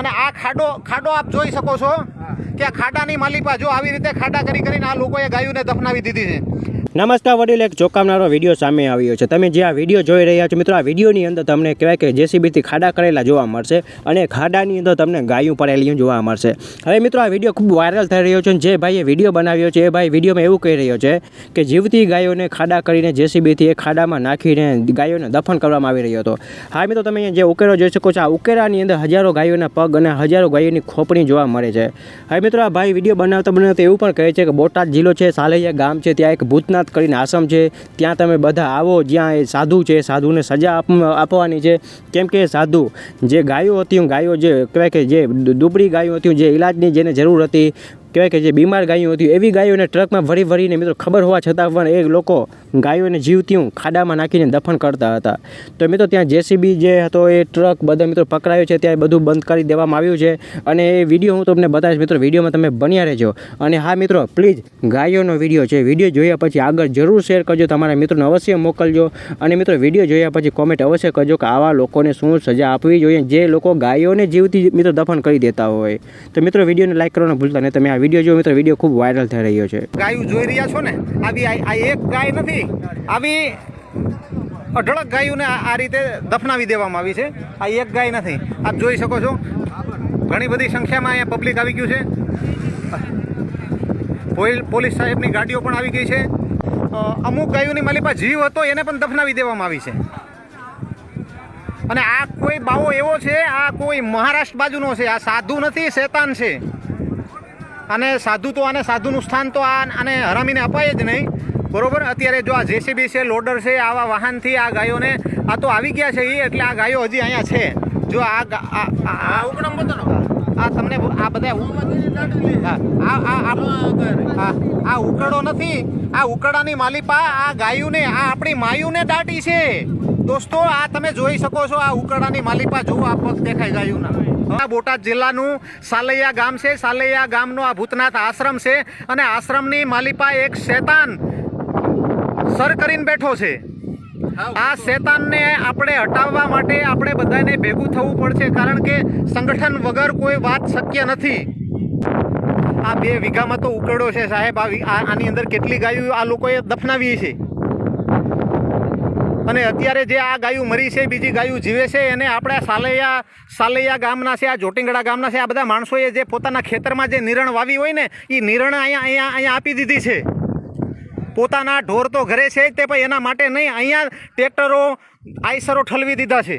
અને આ ખાડો ખાડો આપ જોઈ શકો છો કે આ ખાડાની માલિપા જો આવી રીતે ખાડા કરી કરીને આ લોકોએ ગાયોને દફનાવી દીધી છે. નમસ્કાર, વડીલ. એક ચોંકાવનારો વીડિયો સામે આવ્યો છે. તમે જે આ વીડિયો જોઈ રહ્યા છો, મિત્રો, આ વિડીયોની અંદર તમને કહેવાય કે જેસીબીથી ખાડા કરેલા જોવા મળશે અને ખાડાની અંદર તમને ગાયું પડેલી જોવા મળશે. હવે, મિત્રો, આ વીડિયો ખૂબ વાયરલ થઈ રહ્યો છે જે ભાઈએ વીડિયો બનાવ્યો છે, એ ભાઈ વિડીયોમાં એવું કહી રહ્યો છે કે જીવતી ગાયોને ખાડા કરીને જેસીબીથી એ ખાડામાં નાખીને ગાયોને દફન કરવામાં આવી રહ્યો હતો. હા, મિત્રો, તમે જે ઉકેરો જોઈ શકો છો, આ ઉકેરાની અંદર હજારો ગાયોના પગ અને હજારો ગાયોની ખોપણી જોવા મળે છે. હવે, મિત્રો, આ ભાઈ વીડિયો બનાવતા બનાવતા એવું પણ કહે છે કે બોટાદ જિલ્લો છે, સાલૈયા ગામ છે, ત્યાં એક ભૂતનાથ કરીને આશ્રમ છે, ત્યાં તમે બધા આવો, જ્યાં એ સાધુ છે, સાધુને સજા આપવાની છે. કેમ કે એ સાધુ જે ગાયો હતી ગાયો જે કહેવાય કે જે દુબળી ગાયો હતી, જે ઈલાજની જેને જરૂર હતી કહેવાય કે જે બીમાર ગાયો હતી, એવી ગાયોને ટ્રકમાં ભરી ભરીને મિત્રો ખબર હોવા છતાં પણ એ લોકો ગાયોને જીવતી ખાડામાં નાખીને દફન કરતા હતા. તો મિત્રો ત્યાં જેસીબી જે હતો, એ ટ્રક બધા મિત્રો પકડાયો છે, ત્યાં બધું બંધ કરી દેવામાં આવ્યું છે. અને એ વીડિયો હું તમને બતાવીશ મિત્રો, વિડીયોમાં તમે બન્યા રહેજો. અને હા મિત્રો, પ્લીઝ ગાયોનો વીડિયો છે, વીડિયો જોયા પછી આગળ જરૂર શેર કરજો, તમારા મિત્રોને અવશ્ય મોકલજો. અને મિત્રો, વીડિયો જોયા પછી કોમેન્ટ અવશ્ય કરજો કે આવા લોકોને શું સજા આપવી જોઈએ, જે લોકો ગાયોને જીવતી મિત્રો દફન કરી દેતા હોય. તો મિત્રો, વિડીયોને લાઈક કરવાનું ભૂલતા નહીં, તમે આ વીડિયો જો મિત્રો વીડિયો ખૂબ વાયરલ થઈ રહ્યો છે. ગાયું જોઈ રહ્યા છો ને? આવી આ એક ગાય નથી. આવી અઢળક ગાયોને આ રીતે દફનાવી દેવામાં આવી છે. આ એક ગાય નથી. આપ જોઈ શકો છો. ઘણી બધી સંખ્યામાં અહીંયા પબ્લિક આવી ગયું છે. પોલ- પોલીસ સાહેબની ગાડીઓ પણ આવી ગઈ છે. અમુક ગાયોની પાસે જીવ હતો, એને પણ દફનાવી દેવામાં આવી છે. અને આ કોઈ બાવો એવો છે, આ કોઈ મહારાષ્ટ્ર બાજુનો છે. આ સાધુ નથી, શેતાન છે. અને સાધુ તો આને સાધુનું સ્થાન તો આ આને હરામીને અપાય જ નહીં. બરોબર? અત્યારે જો આ જેસીબી છે લોડર છે આવા વાહનથી આ ગાયોને આ તો આવી ગયા છે એ એટલે આ ગાયો હજી અહીંયા છે. જો આ આ તમને આ બધા ઉ- હા, આ આ આ- હા, આ ઉકળો નથી. આ ઉકળાની માલિપા આ ગાયુને આ આપણી માયુને દાટી છે. દોસ્તો, આ તમે જોઈ શકો છો, આ ઉકરડાની માલિપા જોવું આ પગ દેખાય ગાયુના આ બોટાદ જિલ્લાનું સાલૈયા ગામ છે. સાલૈયા ગામનો આ ભૂતનાથ આશ્રમ છે અને આશ્રમની માલિપા એક શેતાન સર કરીને બેઠો છે. આ શેતાનને આપણે હટાવવા માટે આપણે બધાને ભેગું થવું પડશે કારણ કે સંગઠન વગર કોઈ વાત શક્ય નથી. આ બે વીઘામાં તો ઉકરડો છે સાહેબ. આની અંદર કેટલી ગાયો આ લોકોએ દફનાવી છે. અને અત્યારે જે આ ગાયું મરી છે, બીજી ગાયું જીવે છે, એને આપણે સાલૈયા સાલૈયા ગામના છે, આ જોટિંગડા ગામના છે, આ બધા માણસોએ જે પોતાના ખેતરમાં જે નિરણ વાવી હોય ને એ નિરણ અહીંયા અહીંયા અહીંયા આપી દીધી છે. પોતાના ઢોર તો ઘરે છે તે, પણ એના માટે નહીં, અહીંયા ટ્રેક્ટરો, આઈસરો ઠલવી દીધા છે.